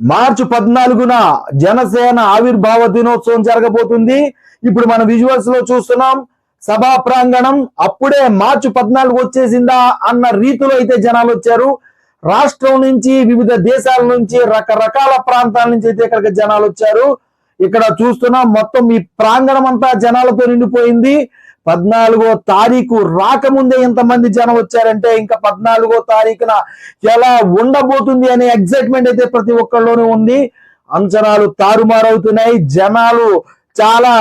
మార్చి పద్నాలుగున జనసేన ఆవిర్భావ దినోత్సవం జరగబోతుంది. ఇప్పుడు మన విజువల్స్లో చూస్తున్నాం. సభా ప్రాంగణం అప్పుడే మార్చి పద్నాలుగు వచ్చేసిందా అన్న రీతిలో అయితే జనాలు వచ్చారు. రాష్ట్రం నుంచి వివిధ దేశాల నుంచి రకరకాల ప్రాంతాల నుంచి అయితే ఇక్కడికి జనాలు వచ్చారు. ఇక్కడ చూస్తున్నాం మొత్తం ఈ ప్రాంగణం అంతా జనాలతో నిండిపోయింది. పద్నాలుగో తారీఖు రాకముందే ఇంతమంది జనం వచ్చారంటే ఇంకా పద్నాలుగో తారీఖున ఎలా ఉండబోతుంది అనే ఎగ్జైట్మెంట్ అయితే ప్రతి ఒక్కళ్ళలోనూ ఉంది. అంచనాలు తారుమారవుతున్నాయి. జనాలు చాలా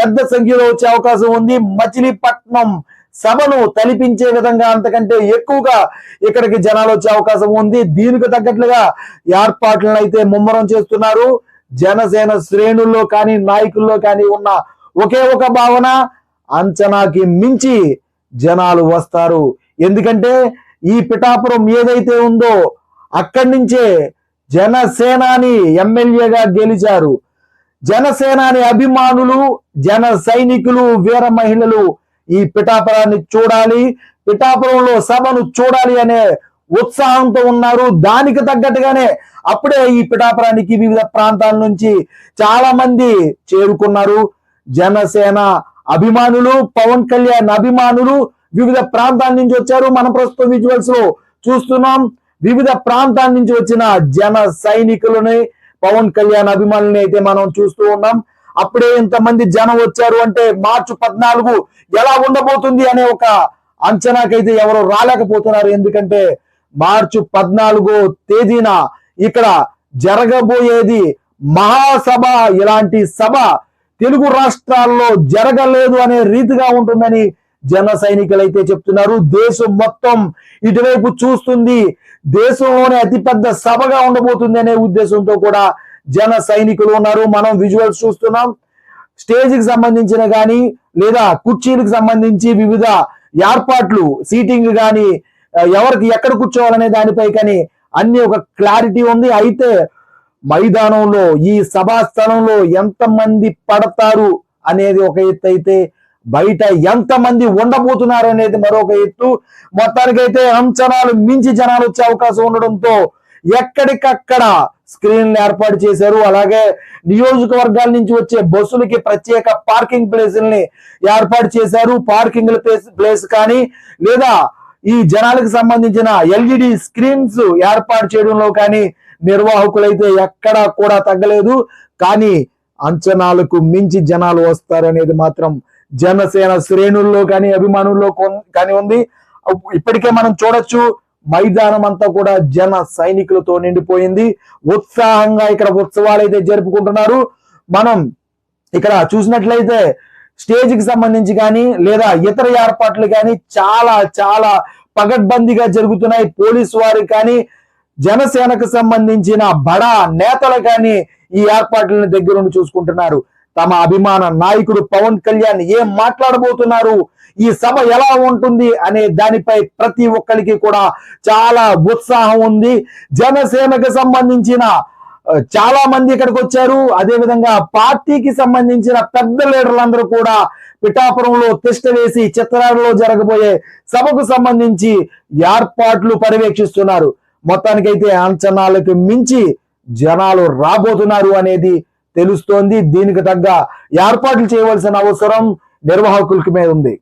పెద్ద సంఖ్యలో వచ్చే అవకాశం ఉంది. మచిలీపట్నం సభను తలిపించే విధంగా అంతకంటే ఎక్కువగా ఇక్కడికి జనాలు వచ్చే అవకాశం ఉంది. దీనికి తగ్గట్లుగా ఏర్పాట్లను అయితే ముమ్మరం చేస్తున్నారు. జనసేన శ్రేణుల్లో కానీ నాయకుల్లో కానీ ఉన్న ఒకే ఒక భావన అంచనాకి మించి జనాలు వస్తారు. ఎందుకంటే ఈ పిఠాపురం ఏదైతే ఉందో అక్కడి నుంచే జనసేనాని ఎమ్మెల్యేగా గెలిచారు. జనసేనాని అభిమానులు జన సైనికులు వీర మహిళలు ఈ పిఠాపురాన్ని చూడాలి పిఠాపురంలో సభను చూడాలి అనే ఉత్సాహంతో ఉన్నారు. దానికి తగ్గట్టుగానే అప్పుడే ఈ పిఠాపురానికి వివిధ ప్రాంతాల నుంచి చాలా మంది చేరుకున్నారు. జనసేన అభిమానులు పవన్ కళ్యాణ్ అభిమానులు వివిధ ప్రాంతాల నుంచి వచ్చారు. మనం ప్రస్తుతం విజువల్స్లో చూస్తున్నాం. వివిధ ప్రాంతాల నుంచి వచ్చిన జన సైనికులని పవన్ కళ్యాణ్ అభిమానులని అయితే మనం చూస్తూ ఉన్నాం. అప్పుడే ఇంతమంది జనం వచ్చారు అంటే మార్చి పద్నాలుగు ఎలా ఉండబోతుంది అనే ఒక అంచనాకైతే ఎవరు రాలేకపోతున్నారు. ఎందుకంటే మార్చి పద్నాలుగో తేదీన ఇక్కడ జరగబోయేది మహాసభ. ఇలాంటి సభ తెలుగు రాష్ట్రాల్లో జరగలేదు అనే రీతిగా ఉంటుందని జన సైనికులైతే చెప్తున్నారు. దేశం మొత్తం ఇటువైపు చూస్తుంది. దేశంలోనే అతిపెద్ద సభగా ఉండబోతుంది అనే ఉద్దేశంతో కూడా జన సైనికులు ఉన్నారు. మనం విజువల్స్ చూస్తున్నాం. స్టేజ్కి సంబంధించిన కానీ లేదా కుర్చీలకు సంబంధించి వివిధ ఏర్పాట్లు సీటింగ్ కానీ ఎవరికి ఎక్కడ కూర్చోవాలనే దానిపై కానీ అన్ని ఒక క్లారిటీ ఉంది. అయితే మైదానంలో ఈ సభా స్థలంలో ఎంతమంది పడతారు అనేది ఒక ఎత్తు అయితే బయట ఎంతమంది ఉండబోతున్నారు అనేది మరొక ఎత్తు. మొత్తానికైతే అంచనాలు మించి జనాలు వచ్చే అవకాశం ఉండడంతో ఎక్కడికక్కడ స్క్రీన్లు ఏర్పాటు చేశారు. అలాగే నియోజకవర్గాల నుంచి వచ్చే బస్సులకి ప్రత్యేక పార్కింగ్ ప్లేసుల్ని ఏర్పాటు చేశారు. పార్కింగ్ ప్లేస్ ప్లేస్ కానీ లేదా ఈ జనాలకు సంబంధించిన ఎల్ఈడి స్క్రీన్స్ ఏర్పాటు చేయడంలో కానీ నిర్వాహకులైతే ఎక్కడా కూడా తగ్గలేదు. కానీ అంచనాలకు మించి జనాలు వస్తారనేది మాత్రం జనసేన శ్రేణుల్లో కానీ అభిమానుల్లో కానీ ఉంది. ఇప్పటికే మనం చూడొచ్చు మైదానం అంతా కూడా జన సైనికులతో నిండిపోయింది. ఉత్సాహంగా ఇక్కడ ఉత్సవాలు అయితే జరుపుకుంటున్నారు. మనం ఇక్కడ చూసినట్లయితే స్టేజ్కి సంబంధించి కానీ లేదా ఇతర ఏర్పాట్లు కానీ చాలా చాలా పగడ్బందీగా జరుగుతున్నాయి. పోలీసు వారు కానీ జనసేనకు సంబంధించిన బడా నేతలు కానీ ఈ ఏర్పాట్లను దగ్గరుండి చూసుకుంటున్నారు. తమ అభిమాన నాయకుడు పవన్ కళ్యాణ్ ఏం మాట్లాడబోతున్నారు? ఈ సభ ఎలా ఉంటుంది? అనే దానిపై ప్రతి ఒక్కరికి కూడా చాలా ఉత్సాహం ఉంది. జనసేనకు సంబంధించిన చాలా మంది ఇక్కడికి వచ్చారు. అదేవిధంగా పార్టీకి సంబంధించిన పెద్ద లీడర్లందరూ కూడా పిఠాపురంలో తిష్ట వేసి చిత్రాలలో జరగబోయే సభకు సంబంధించి ఏర్పాట్లు పర్యవేక్షిస్తున్నారు. మొత్తానికైతే అంచనాలకు మించి జనాలు రాబోతున్నారు అనేది తెలుస్తోంది. దీనికి తగ్గ ఏర్పాట్లు చేయవలసిన అవసరం నిర్వాహకులకి మీద ఉంది.